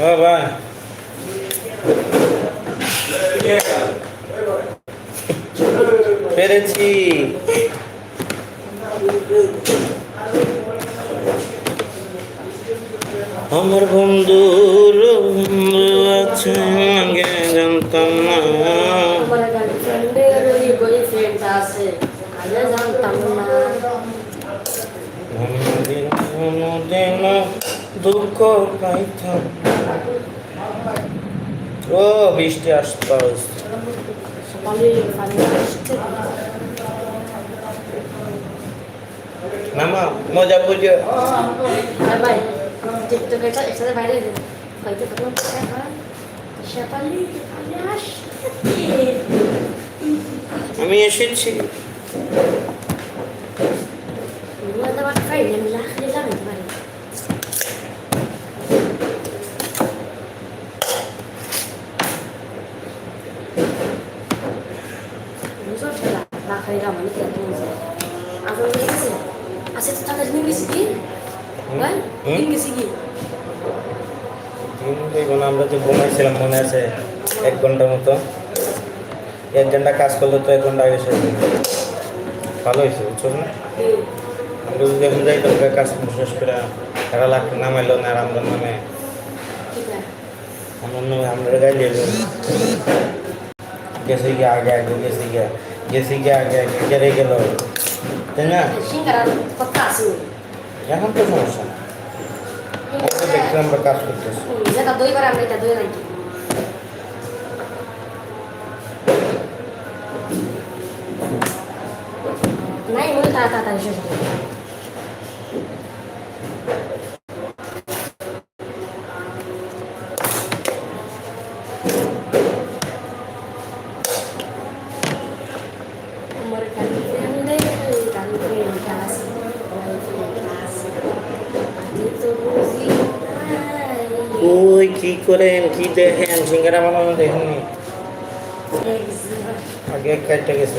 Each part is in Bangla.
ও ভাই পেরেছি আমার বন্ধুর বন্ধু আছে জানতাম না। জানতাম না। দুঃখ পাইতাম ও বৃষ্টি আসতে মামা মজা বুঝে। আর ভাই যে মনে আছে এক ঘণ্টার মতো। এক ঘণ্টা কাজ করলে তো এক ঘণ্টা আগে ভালো হয়েছে, বুঝছ না? আমরা যদি এখন যাই তো কাজ শেষ করে তারা লাখ নামাইলো না আর আমরা নামে. আমার নামে আমরা গাই দিয়ে গেছে গিয়ে আগে আগে, গেছে গিয়ে গেছে গিয়ে আগে আগে গেড়ে গেল। তাই না. এখন তো সমস্যা না। দেখছি আমরা কাজ করতেছি। Kasih. Itu musik. ওই কি করেন? কি দেখেন? সিঙ্গারা বানানো দেখেন আগে কাজটা গেছে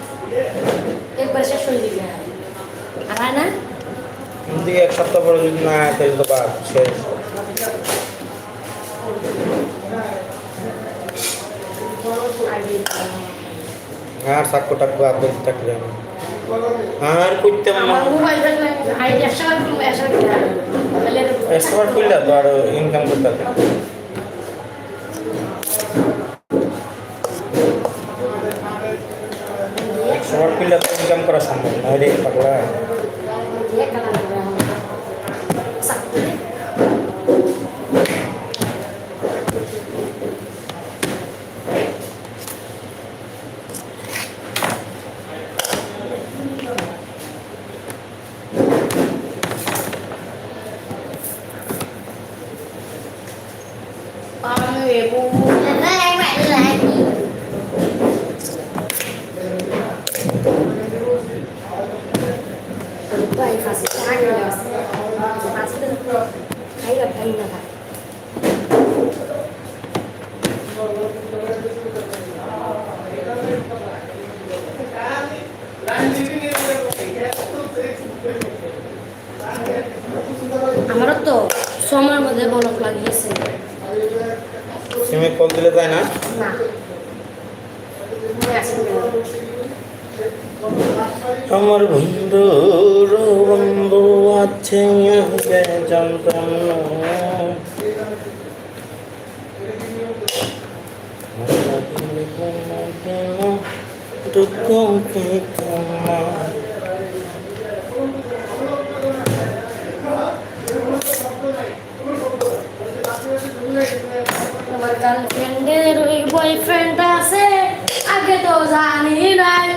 যদি এক সপ্তাহ পরে যদি না তাহলে তো বাদ শেষ। আর সাক্ষ্য আর দেখতে থাকলে। আর করতে একশো বার একশো বার করলে তো আর ইনকাম করতে হবে। একশোবার করলে তো ইনকাম করা সম্ভব না। রে পাগলা। আমারও তো সময়ের মধ্যে বলক লাগিয়েছে। সিমে কল দিলে যায় না? না। আমার বন্ধুর বন্ধু আছে আগে বয়ফ্রেন্ড আছে আগে তো জানি নাই।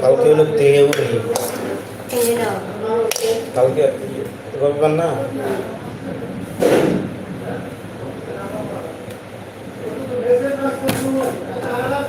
কালকে হলো দেউরি এই নাও। কালকে রবিবার না? তোর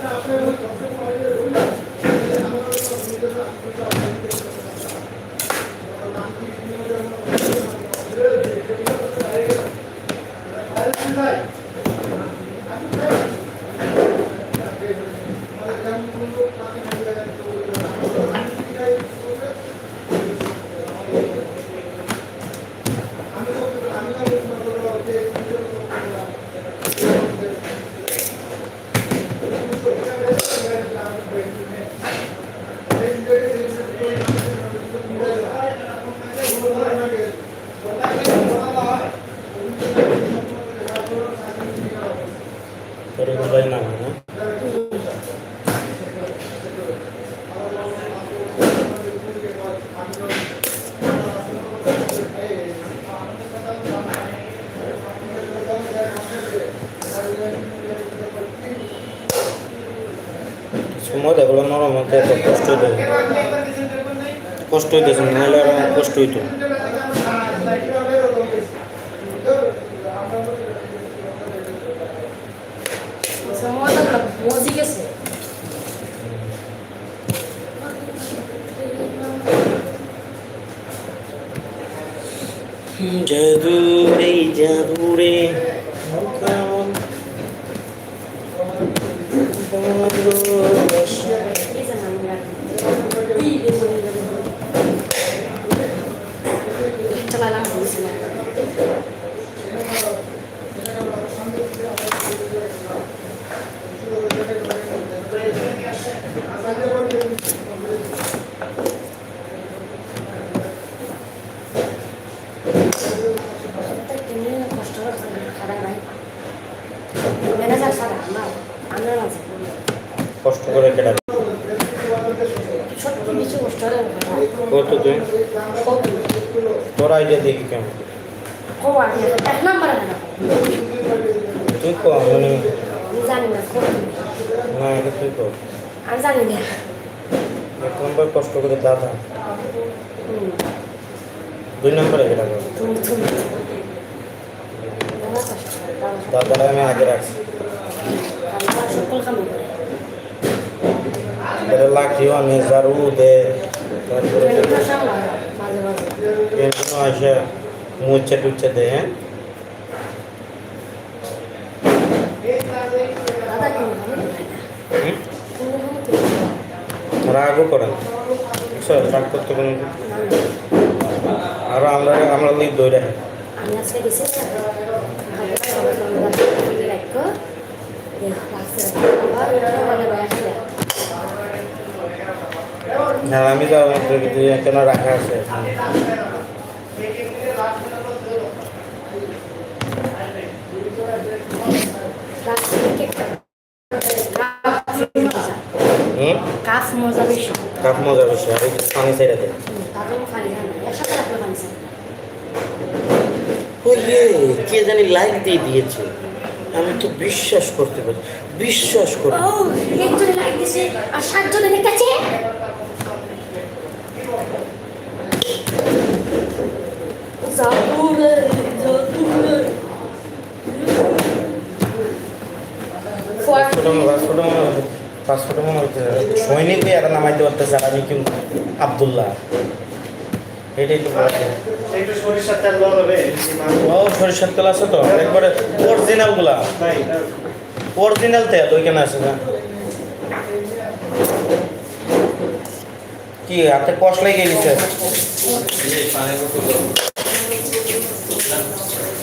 ভাই না না সময় দেখল নরম হতে এত কষ্ট হইতে কষ্ট হইতেছে কষ্ট হইতো সময়টা মজি গেছে জাদু রে রে কেমন ভালোবাসা। এই যে নাম রাখি এই রে মনি রে চালালাম বলছি না কষ্ট খারাপ নাই ম্যানেজার স্যার আমার আমরা আছে কষ্ট করে কেটা ছোট্ট কিছু কষ্ট করে তুই তোর আইডিয়া দেখি কেমন। তুই কো মানে আমি না। এটা তুই কো। আমি এক নম্বর কষ্ট করে দাদা। দুই নম্বরে দাদা। দাদারা আমি আগে রাখছি। আমি এটা লাঠিও আনে ঝাড়ু দে। আসে মুচ্ছে টুচ্ছে দে দাদা কিন্তু ভালো করে না হুম? কিন্তু ভালো করে না। রাগও করেন রাগ করতে কোনো আর আমরা আমরা লিখ দই রাখি আমি আমি কেন রাখা আছে। কাফ মজা বেশি। মজা বেশি আর পানি কে জানি লাইক দিয়ে দিয়েছে। আমি তো বিশ্বাস করতে পারি বিশ্বাস করি। লাইক আর জাদুরে জাদুরে পাসপোর্ট পাসপোর্ট পাসপোর্ট হচ্ছে সৈনিক এরা নামাইতে পারতেছে আর আমি কিন্তু আবদুল্লাহ এটাই তো সরিষার তেল ও সরিষার তেল আছে তো? একবারে অরিজিনালগুলা অরিজিনাল তেল ওইখানে আছে না? কি হাতে কষ্ট লেগে গেছে?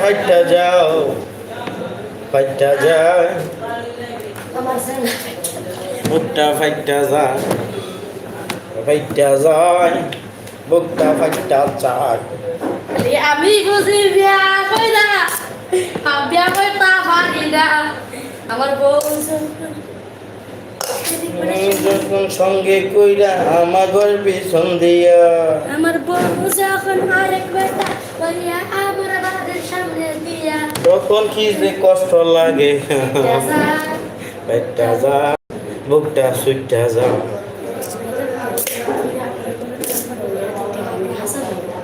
হাইটা যাও ফাইটা যায় আমার বুকটা ফাইটা যায় ফাইটা যায় বুকটা ফাইটা যায়। আমি বুঝি বিয়া কই না বিয়া কই তা পারি না। আমার বউ যখন সঙ্গে কইরা আমাগর পিছন দিয়া আমার বউ যখন আরেক বেটা কইয়া আমার তখন কি যে কষ্ট লাগে দেখা ফাইটা যায় বুকটা সুইটা যায়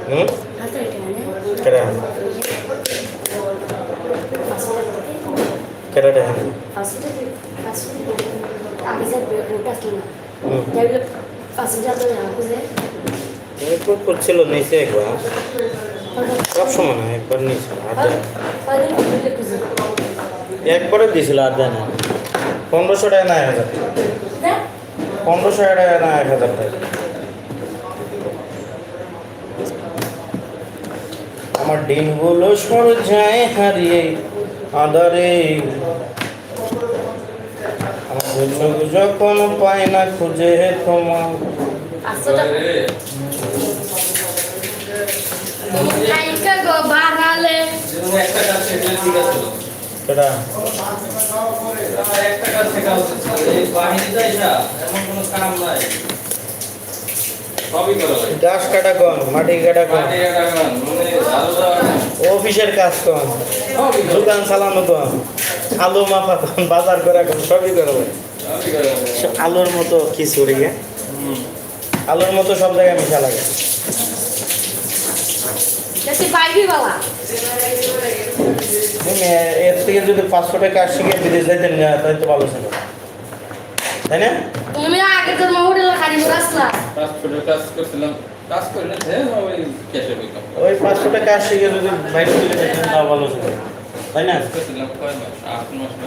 হুম কেডা কেডা দেখেন হুম এরপর করছিল নিচে একবার সব সময় না একবার আর দেয় একবারে দিছিল আর দেয় না। পনেরোশো টাকা না এক হাজার পনেরোশো টাকা না এক হাজার টাকা। আমার দিনগুলো সর যায় হারিয়ে আদারে আমার যখন পায় না খুঁজে তোমার। বাড়ালে একটা কাজ শেখলে ঠিক আছে সেটা একটা কাজ শেখা উচিত এই বাহিনী যায় এমন কোনো? কাম নাই সবই গাছ কাটা কম মাটি কাটা কম মাটি কাটা গান, আলু দেওয়া, অফিসের কাজ কম দোকান চালানো কম আলু মাপা কম বাজার করা কম সবই করা হয় সবই করা লাগে। আলুর মতো খিচুড়ি হ্যাঁ? হুম। আলুর মতো সব জায়গায় মিশা লাগে। যাতে পাইবি বাবা এর থেকে যদি পাঁচশো টাকা শিখে বিদেশ যাইতেন না তাই তো ভালো ছিল। তাই না? তুমি আগে তোর মহুরেলা খালি রাস্তা কাজ করে কাজ করছিলাম। কাজ করে না, হ্যাঁ, ওই ক্যাশে ওই পাঁচশো টাকা শিখে যদি বাইরে চলে যেতেন তাও ভালো ছিল। তাই না? করছিলাম কয় মাস? আট মাস না?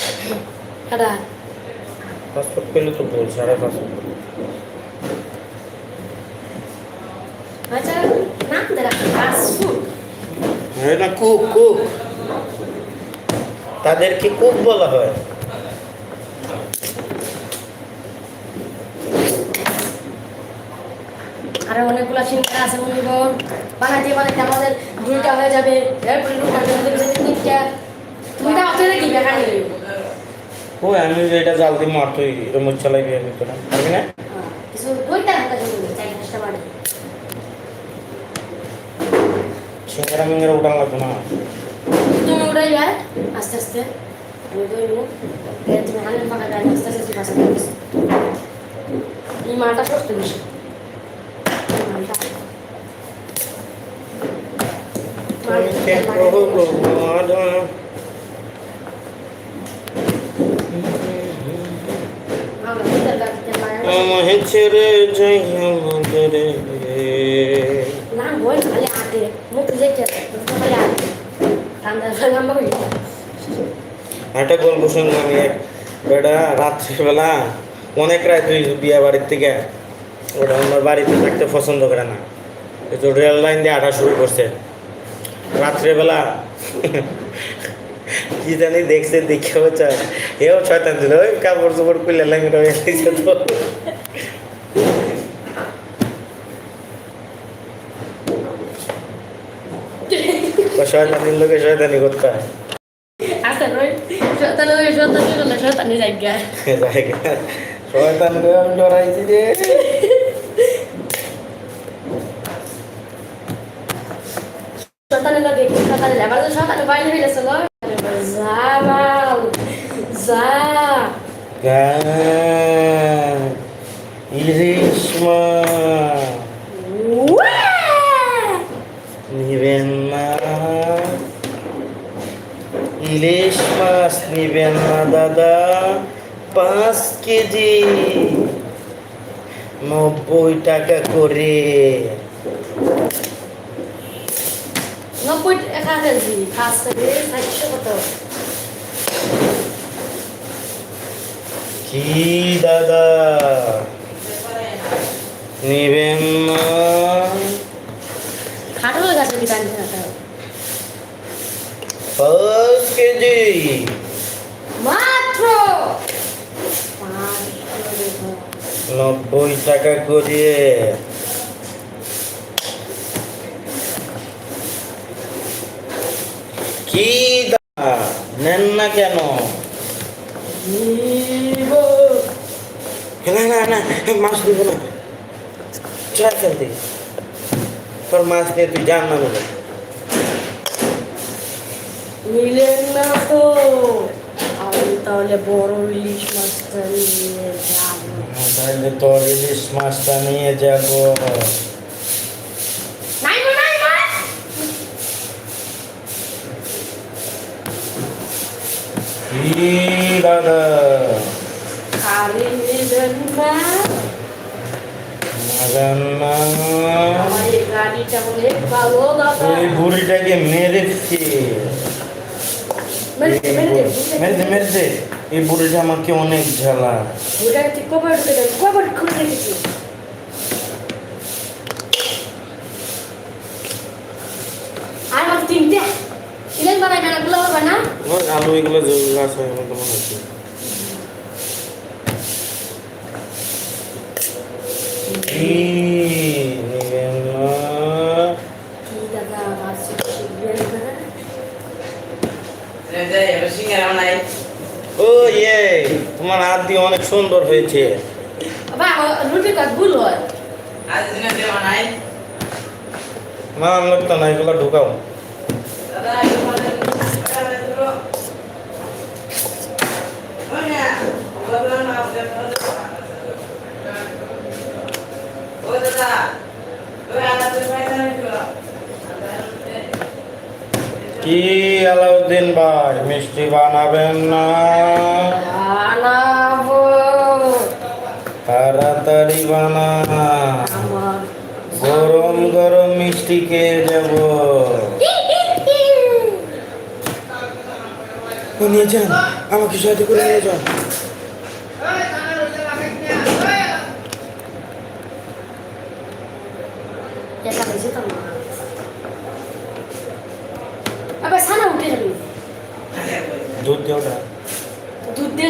পাসপোর্ট পেলে তো বল সাড়ে পাঁচশো এটা কুক কুক তাদেরকে কুক বলা হয়। আরও অনেকগুলো সিঙ্গারা আছে বন্ধুগণ বানাইতে বানাইতে আমাদের দুইটা হয়ে যাবে। এরপরে দুটা হয়ে তিনটা তুমি তো অতরে কি বেকার নেই ও আমি এটা জাল দিয়ে মার তুই রমুজ চালাই বিয়ে করতে না পারবি না সিঙ্গারা মিঙ্গারা উঠান লাগতো না তুমি উড়াই যায় আস্তে আস্তে আমি তুমি ফাঁকা আস্তে আস্তে তুমি এই মালটা কষ্ট বেশি মালটা ছেড়ে যাই আমাদের। একটা গল্প শুনলাম এক বেটা রাত্রিবেলা অনেক রাত তুই বিয়া বাড়ির থেকে। ওটা আমার বাড়িতে থাকতে পছন্দ করে না। তো রেল লাইন দিয়ে আটা শুরু করছে। রাত্রেবেলা কি জানি দেখছে দেখে হচ্ছে এও ছয়তান দিল ওই কাপড় চোপড় খুলে লাইন রয়ে তো। শয়তানির লোকে শয়তানি করতে হয় শয়তান ডরাইছি রে যা। করে নব্বই টাকা কেজি পাঁচ থেকে চারশো কত? কি দাদা? নিবেন না। খাটো গাছে টানছে না কেজি মাত্র পাঁচশো টাকা। নব্বই টাকা করে কি নেন না কেন। না না না মাছ দিব না। চল তোর মাছ নিয়ে তুই জান না বলে নিলেন না তো। তাহলে বড় ইলিশ মাছটা নিয়ে যাব। তাহলে তোর ইলিশ মাছটা নিয়ে যাব। দাদা আরে না এই বুড়িটাকে মেরেছে মেরেছে, মেরেছে, মেরেছে মেরেছে। এই বুড়িটা আমাকে অনেক ঝালা ওটা তুই কবার ঢুকে দেন কবার খুলে রেখেছি আর তিনটে। ইলেন বানাই না গুলো হবে না ওই আলু এগুলো যেগুলো আছে আমার তো মনে হচ্ছে নিবেন না? কি দাদা আমার শিখবেন না ও ইয়ে তোমার হাত দিয়ে অনেক সুন্দর হয়েছে। হয়। না লাগতো না এগুলো ঢুকাও। কি আলাউদ্দিন ভাই মিষ্টি বানাবেন না। বানাবো। তাড়াতাড়ি বানা। গরম গরম মিষ্টি খেয়ে যাব নিয়ে যান। আমাকে সাথে করে নিয়ে যান একা হয়েছে তো না আবার সানা উঠে যাবি দুধ দিয়ে ওটা দুধ দিয়ে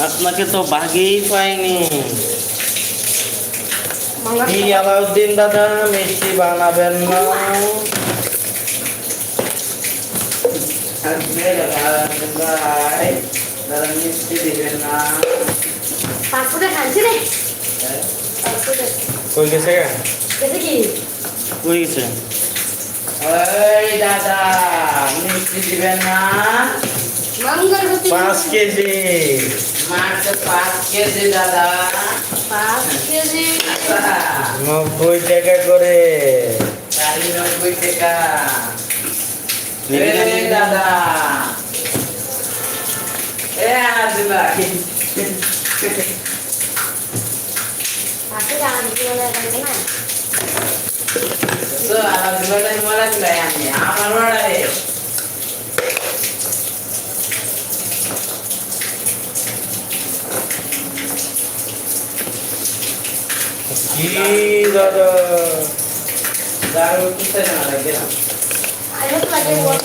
আপনাকে তো ভাগেই পাইনি কি আলাউদ্দিন দাদা মিষ্টি বানাবেন না। কই গেছে কই গেছে ওই দাদা মিষ্টি দিবেন না। পাঁচ কেজি। মাছ পাঁচ কেজি দাদা। পাঁচ কেজি। নব্বই টাকা করে। নব্বই টাকা? দাদা। এ আনাজি ভাই পাঁচশো টাকা দিতে বলে এখানে না তো আনাজি ভাই মারা দিলাই আমি আমার দাদা? কিসে না লাগে মনে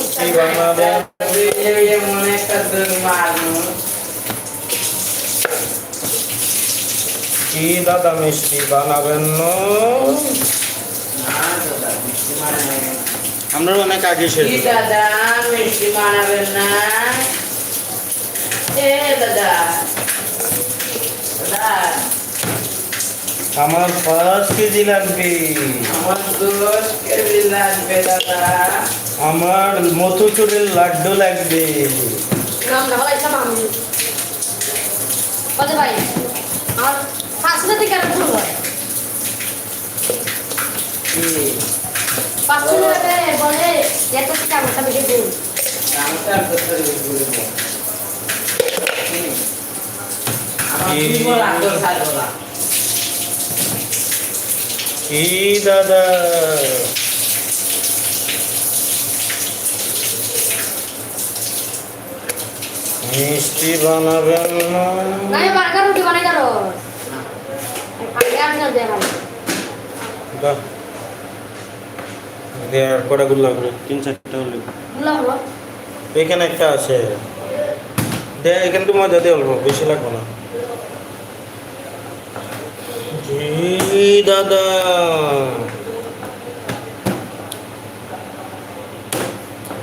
কি দাদা মিষ্টি বানাবেন না? না দাদা মিষ্টি বানাবেন আমরা অনেক আগে কি দাদা মিষ্টি বানাবেন না? এ দাদা। দাদা আমার পাঁচ কেজি লাগবে। আমার দোষ কেজি লাগবে দাদা। আমার মধুচুরের লাড্ডু লাগবে। ভাই আর পাঁচটা থেকে আর কোনো হয় টাকা বলে এত টাকা আমার সাথে বলব আমার কি? দাদা? মিষ্টি বানাবেন না? আর কটা তিন চারটা হলো। এখানে একটা আছে। দে এখানে তো মজা দিয়ে অল্প বেশি লাগবে না। জি দাদা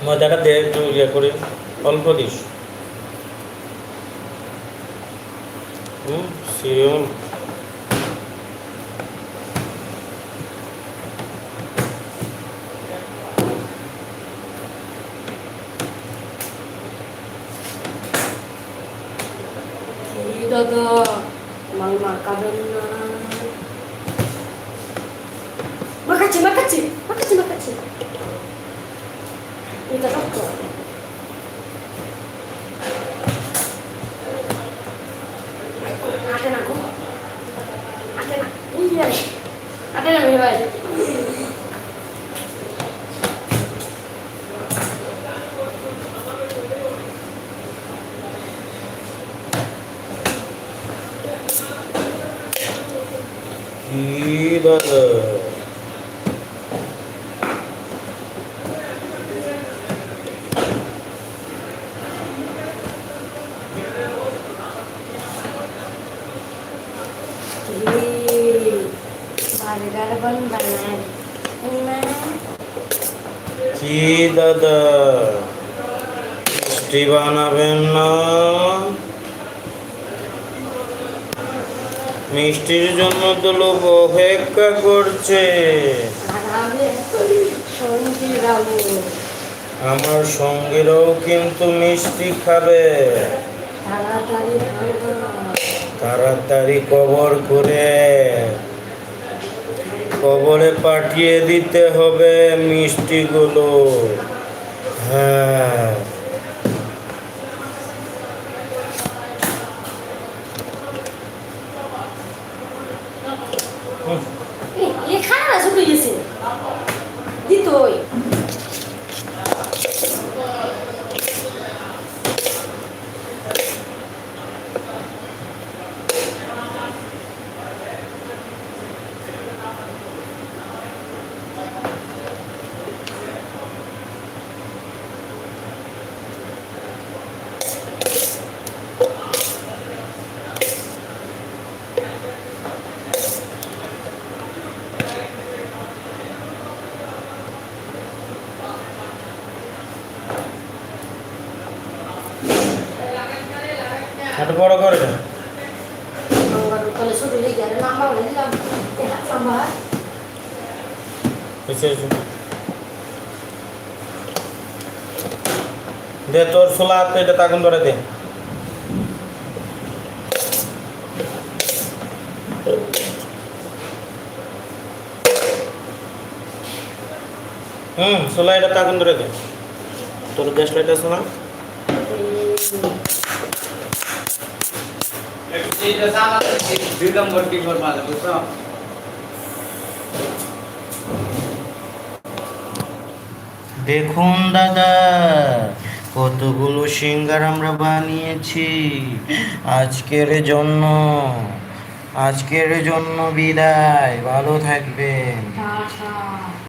মজাটা দে, একটু ইয়ে করে, অল্প দিস। হুম সিরিয়াল দাদা মাল মাখাবেন না। মাখাচ্ছি মাখাচ্ছি মাখাচ্ছি এটা শক্ত আটে না গো আটে না এই আরে আটে না মেয়ে ভাই কি দাদা কি দাদা মিষ্টি বানাবেন না মিষ্টির জন্য তো লোক অপেক্ষা করছে। আমার সঙ্গীরাও কিন্তু মিষ্টি খাব। তাড়াতাড়ি কবর করে কবরে পাঠিয়ে দিতে হবে মিষ্টিগুলো। হ্যাঁ না শুধু গেছে দিতই একটু বড় করে দেন আমার কলে শুধু লেগে আর নাম্বার বলে দিলাম নাম্বার এসে এসে। দে তোর সোলা হাতে এটা তাগুন ধরে দে। হুম, সোলা এটা তাগুন ধরে দে। তোর গ্যাস লাইট আছে না? এইটা সামাতে দুই নম্বর টিপর মাঝে বুঝছ? দেখুন দাদা কতগুলো সিঙ্গার আমরা বানিয়েছি। আজকের জন্য আজকের জন্য বিদায়। ভালো থাকবেন।